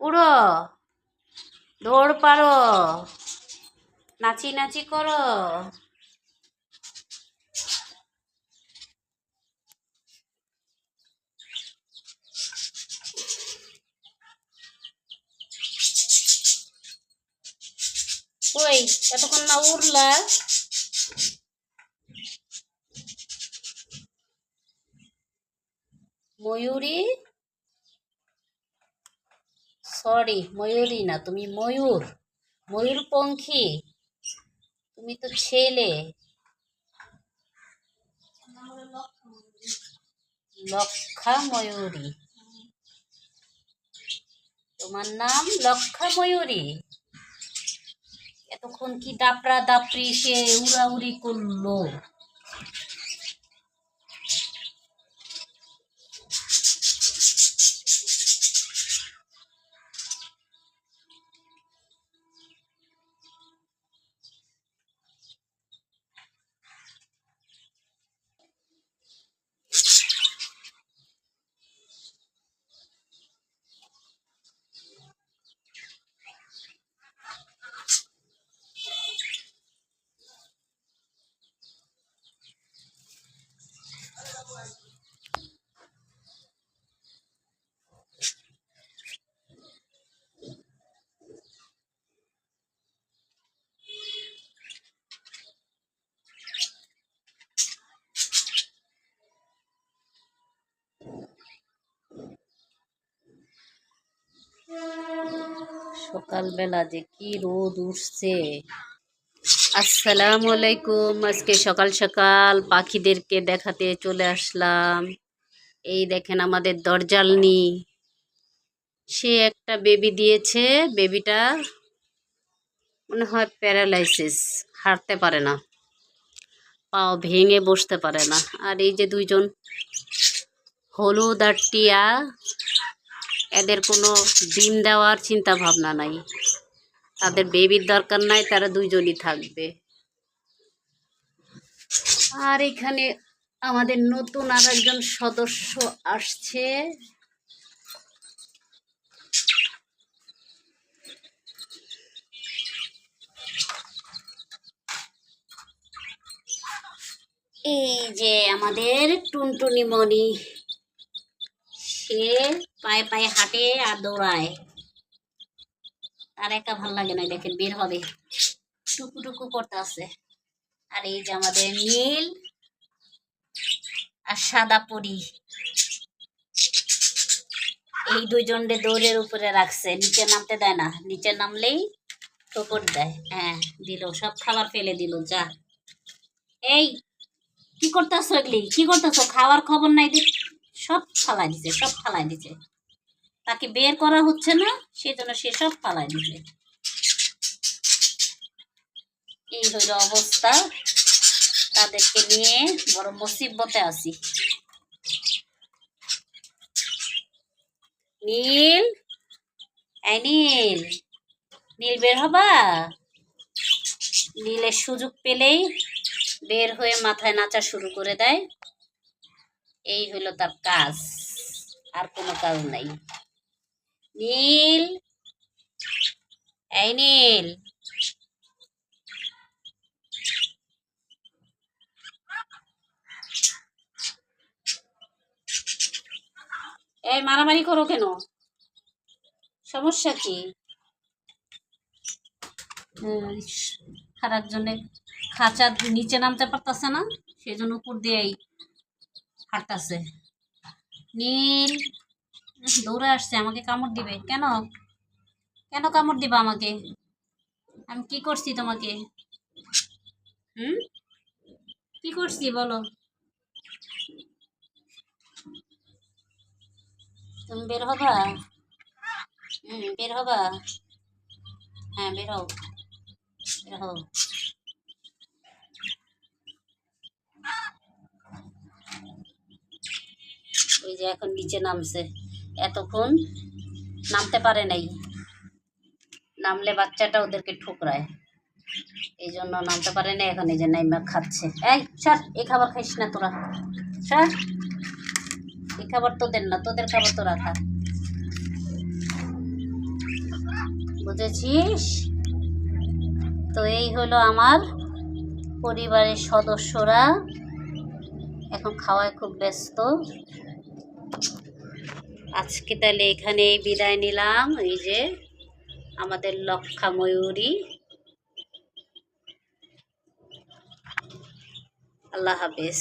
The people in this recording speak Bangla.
উড়ো। দৌড় পারো। নাচি নাচি করো। ওই এতক্ষণ না উড়লা? ময়ূরী? সরি ময়ূরী না, তুমি ময়ূর। ময়ূর পঙ্খী তুমি তো ছেলে। লক্ষা ময়ূরী। তোমার নাম লক্ষা ময়ূরী। এতক্ষণ কি দাপড়া দাপড়ি সে উড়াউড়ি করল? সকালবেলা যে কি রোদ উঠছে। আসসালামু আলাইকুম। আজকে সকাল সকাল পাখিদেরকে দেখাতে চলে আসলাম। এই দেখেন আমাদের দরজালনি। সে একটা বেবি দিয়েছে। বেবিটা মনে হয় প্যারালাইসিস, হাঁটতে পারে না। পাও ভেঙে বসতে পারে না। আর এই যে দুইজন হলুদ আর টিয়া এদের কোনো ডিম দেওয়ার চিন্তা ভাবনা নাই। তাদের বেবির দরকার নাই, তারা দুইজনই থাকবে। আর এখানে আমাদের নতুন আর একজন সদস্য আসছে। এই যে আমাদের টুনটুনি মণি। সে পায়ে পায়ে হাঁটে আর দৌড়ায়। তার একা ভালো লাগে না দেখেন, বের হবে। টুকু টুকু করতে আছে। আর এই যে আমাদের নীল আর সাদা পরি। এই দুইজনরে দৌড়ের উপরে রাখছে। নিচে নামতে দেয় না। নিচে নামলেই ঠোকর দেয়। হ্যাঁ দিল। সব খাবার ফেলে দিল, যা। এই, কি করতেছো এগুলি? কি করতেছো? খাওয়ার খবর নাই দি সব ফালাই দিছে, সব ফালাই দিছে। তাকে বের করা হচ্ছে না, সেজন্য সে সব ফালাই দিছে। এই হইল অবস্থা। তাদেরকে নিয়ে বড় মুসিবতে আছি। নীল নীল নীল বের হবা? নীলের সুযোগ পেলেই বের হয়ে মাথায় নাচা শুরু করে দেয়। এই হলো তার কাজ। আর কোনো কাজ নাই। নীল। এই নীল। এই মারামারি করো কেন? সমস্যা কি? খারাপ একজনে খাঁচার নিচে নামতে পারতেছে না সেই জন্য উপর দিয়েই হাঁটতেছে নীল, দৌড়ে আসছে, আমাকে কামড় দিবে। কেন? কেন কামড় দিবা আমাকে? আমি কি করছি তোমাকে? হুম? কি করছি বলো? তুমি বের হবা? হুম, বের হবা। হ্যাঁ বের হও। বের হও। ওই যে এখন নিচে নামছে। এতক্ষণ নামতে পারে নাই। নামলে বাচ্চাটা ওদেরকে ঠুকরায়। এই জন্য নামতে পারে না এখন এই যে নাইমা খাচ্ছে। এই সর এই খাবার খাইস না তোরা। সর এই খাবার তোদের না, তোদের খাবার তোরা খা। বুঝেছিস? তো এই হলো আমার পরিবারের সদস্যরা। এখন খাওয়ায় খুব ব্যস্ত। আজকে তাহলে এখানেই বিদায় নিলাম। এই যে আমাদের লক্ষা ময়ূরী। আল্লাহ হাফেজ।